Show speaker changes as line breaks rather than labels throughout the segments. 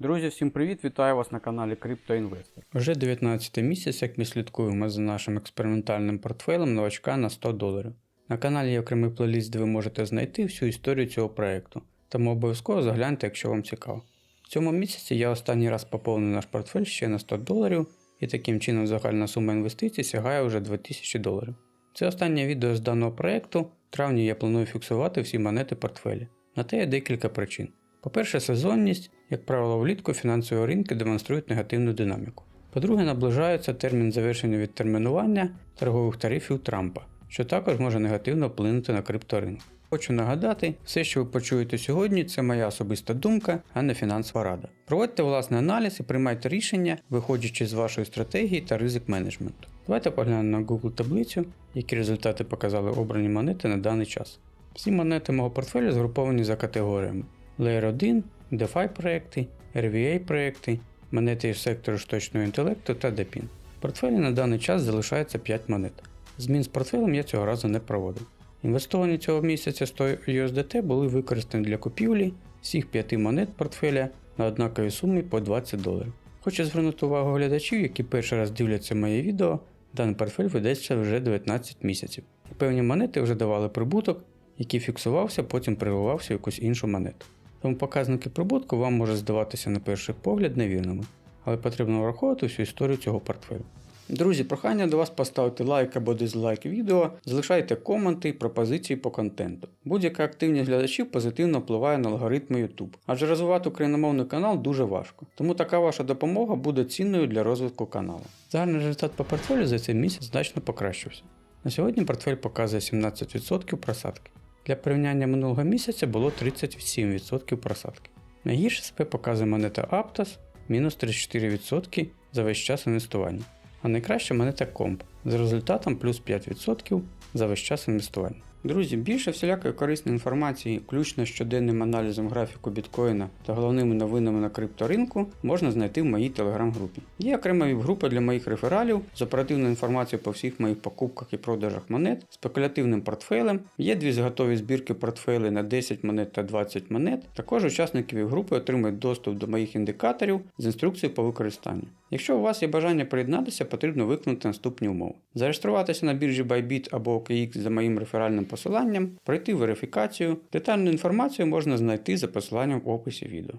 Друзі, всім привіт! Вітаю вас на каналі CryptoInvestor. Вже 19 місяць, як ми слідкуємо за нашим експериментальним портфелем новачка на 100 доларів. На каналі є окремий плейліст, де ви можете знайти всю історію цього проекту, тому обов'язково загляньте, якщо вам цікаво. В цьому місяці я останній раз поповнив наш портфель ще на 100 доларів, і таким чином загальна сума інвестицій сягає вже 2000 доларів. Це останнє відео з даного проекту. В травні я планую фіксувати всі монети портфелі. На те є декілька причин. По-перше, сезонність, як правило, влітку фінансові ринки демонструють негативну динаміку. По-друге, наближається термін завершення відтермінування торгових тарифів Трампа, що також може негативно вплинути на крипторинок. Хочу нагадати, все, що ви почуєте сьогодні, це моя особиста думка, а не фінансова рада. Проводьте власний аналіз і приймайте рішення, виходячи з вашої стратегії та ризик менеджменту. Давайте поглянемо на Google таблицю, які результати показали обрані монети на даний час. Всі монети мого портфелю згруповані за категоріями. Layer 1, DeFi проекти, RVA проекти, монети із сектору штучного інтелекту та DePIN. В портфелі на даний час залишається 5 монет. Змін з портфелем я цього разу не проводив. Інвестовані цього місяця 100 USDT були використані для купівлі всіх 5 монет портфеля на однаковій сумі по 20 доларів. Хочу звернути увагу глядачів, які перший раз дивляться моє відео, даний портфель ведеться вже 19 місяців. Певні монети вже давали прибуток, який фіксувався, потім переливався в якусь іншу монету. Тому показники прибутку вам може здаватися на перший погляд невірними, але потрібно враховувати всю історію цього портфелю. Друзі, прохання до вас поставити лайк або дизлайк відео, залишайте коменти і пропозиції по контенту. Будь-яка активність глядачів позитивно впливає на алгоритми YouTube, адже розвивати україномовний канал дуже важко, тому така ваша допомога буде цінною для розвитку каналу. Загальний результат по портфелю за цей місяць значно покращився. На сьогодні портфель показує 17% просадки. Для порівняння минулого місяця було 37% просадки. Найгірше себе показує монета Aptos мінус 34% за весь час інвестування, а найкраща монета Comp з результатом плюс 5% за весь час інвестування. Друзі, більше всілякої корисної інформації, включно з щоденним аналізом графіку біткоїна та головними новинами на крипторинку, можна знайти в моїй телеграм-групі. Є окрема віп-група для моїх рефералів з оперативною інформацією по всіх моїх покупках і продажах монет, спекулятивним портфелем. Є дві зготові збірки портфелей на 10 монет та 20 монет. Також учасники віп-групи отримують доступ до моїх індикаторів з інструкцією по використанню. Якщо у вас є бажання приєднатися, потрібно виконати наступні умови: зареєструватися на біржі Bybit або OKX за моїм реферальним посиланням, пройти верифікацію. Детальну інформацію можна знайти за посиланням в описі відео.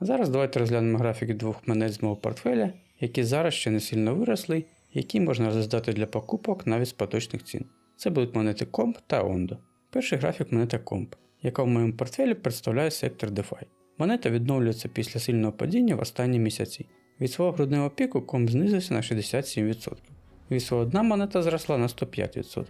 Зараз давайте розглянемо графіки двох монет з мого портфеля, які зараз ще не сильно виросли, які можна роздати для покупок навіть з поточних цін. Це будуть монети Comp та Ondo. Перший графік монета Comp, яка в моєму портфелі представляє сектор DeFi. Монета відновлюється після сильного падіння в останні місяці. Від свого грудневого піку комп знизився на 67%. Від свого дна монета зросла на 105%.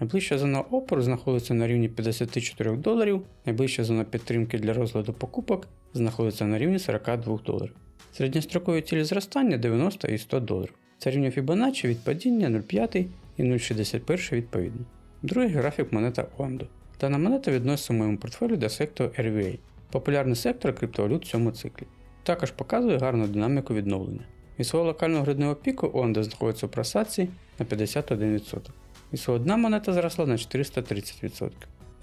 Найближча зона опору знаходиться на рівні 54 доларів, найближча зона підтримки для розгляду покупок знаходиться на рівні 42 доларів. Середньострокові цілі зростання 90 і 100 доларів. Це рівня Fibonacci від падіння 0,5 і 0,61 відповідно. Другий графік монета Ondo. Дана монета відноситься в моєму портфелю до сектору RVA, популярний сектор криптовалют в цьому циклі. Також показує гарну динаміку відновлення. Від свого локального грудного піку Ondo знаходиться у просадці на 51%. Від свого дна монета зросла на 430%.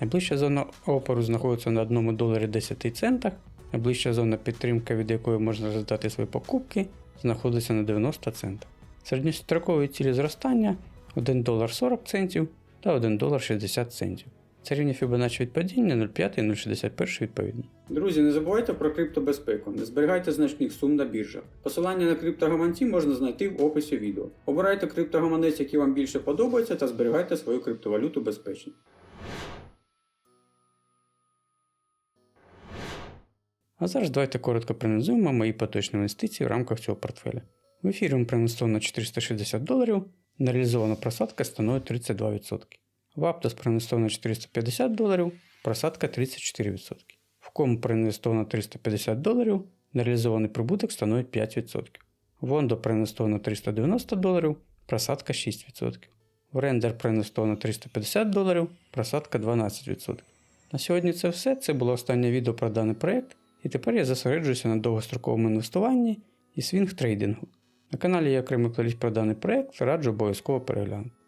Найближча зона опору знаходиться на 1 доларі 10 центах, найближча зона підтримки, від якої можна роздати свої покупки, знаходиться на 90 центах. Середньострокові цілі зростання 1 долар 40 центів та 1 долар 60 центів. Це рівні Fibonacci від падіння 0,5 і 0,61 відповідно. Друзі, не забувайте про криптобезпеку, не зберігайте значних сум на біржах. Посилання на криптогаманці можна знайти в описі відео. Обирайте криптогаманець, який вам більше подобається, та зберігайте свою криптовалюту безпечно. А зараз давайте коротко проаналізуємо мої поточні інвестиції в рамках цього портфеля. В ефірі проінвестовано 460 доларів, на реалізована просадка становить 32%. В Aptos проінвестовано 450 доларів, просадка 34%. В ком проінвестовано 350 доларів, нереалізований прибуток становить 5%. В Ondo проінвестовано 390 доларів, просадка 6%. В Render проінвестовано 350 доларів, просадка 12%. На сьогодні це все. Це було останнє відео про даний проект, і тепер я зосереджуюся на довгостроковому інвестуванні і свінг трейдингу. На каналі є окремий плейліст про даний проект, раджу обов'язково переглянути.